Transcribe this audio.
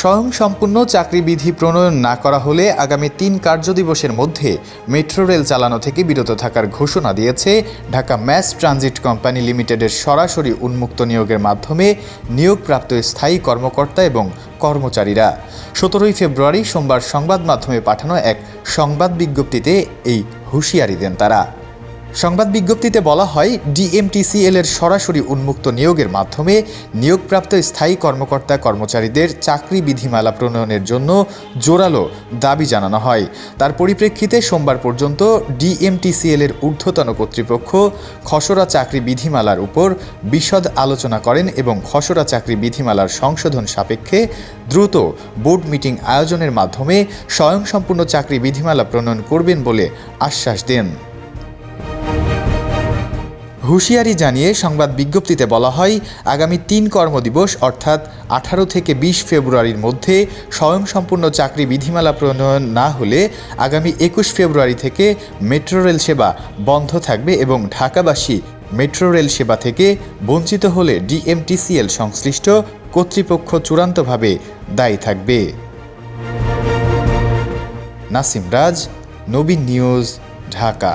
স্বয়ংসম্পূর্ণ চাকরিবিধি প্রণয়ন না করা হলে আগামী তিন কার্যদিবসের মধ্যে মেট্রো রেল চালানো থেকে বিরত থাকার ঘোষণা দিয়েছে ঢাকা ম্যাস ট্রানজিট কোম্পানি লিমিটেডের সরাসরি উন্মুক্ত নিয়োগের মাধ্যমে নিয়োগপ্রাপ্ত স্থায়ী কর্মকর্তা এবং কর্মচারীরা। সতেরোই ফেব্রুয়ারি সোমবার সংবাদ মাধ্যমে পাঠানো এক সংবাদ বিজ্ঞপ্তিতে এই হুঁশিয়ারি দেন তারা। সংবাদ বিজ্ঞপ্তিতে বলা হয়, ডিএমটিসিএল এর সরাসরি উন্মুক্ত নিয়োগের মাধ্যমে নিয়োগপ্রাপ্ত স্থায়ী কর্মকর্তা কর্মচারীদের চাকরি বিধিমালা প্রণয়নের জন্য জোরালো দাবি জানানো হয়। তার পরিপ্রেক্ষিতে সোমবার পর্যন্ত ডিএমটিসিএল এর ঊর্ধ্বতন কর্তৃপক্ষ খসড়া চাকরি বিধিমালার উপর বিশদ আলোচনা করেন এবং খসড়া চাকরি বিধিমালার সংশোধন সাপেক্ষে দ্রুত বোর্ড মিটিং আয়োজনের মাধ্যমে স্বয়ংসম্পূর্ণ চাকরি বিধিমালা প্রণয়ন করবেন বলে আশ্বাস দেন। হুঁশিয়ারি জানিয়ে সংবাদ বিজ্ঞপ্তিতে বলা হয়, আগামী তিন কর্মদিবস, অর্থাৎ আঠারো থেকে বিশ ফেব্রুয়ারির মধ্যে স্বয়ংসম্পূর্ণ চাকরি বিধিমালা প্রণয়ন না হলে আগামী একুশ ফেব্রুয়ারি থেকে মেট্রো রেল সেবা বন্ধ থাকবে এবং ঢাকাবাসী মেট্রো রেল সেবা থেকে বঞ্চিত হলে ডিএমটিসিএল সংশ্লিষ্ট কর্তৃপক্ষ চূড়ান্তভাবে দায়ী থাকবে। নাসিম রাজ, নবীন নিউজ, ঢাকা।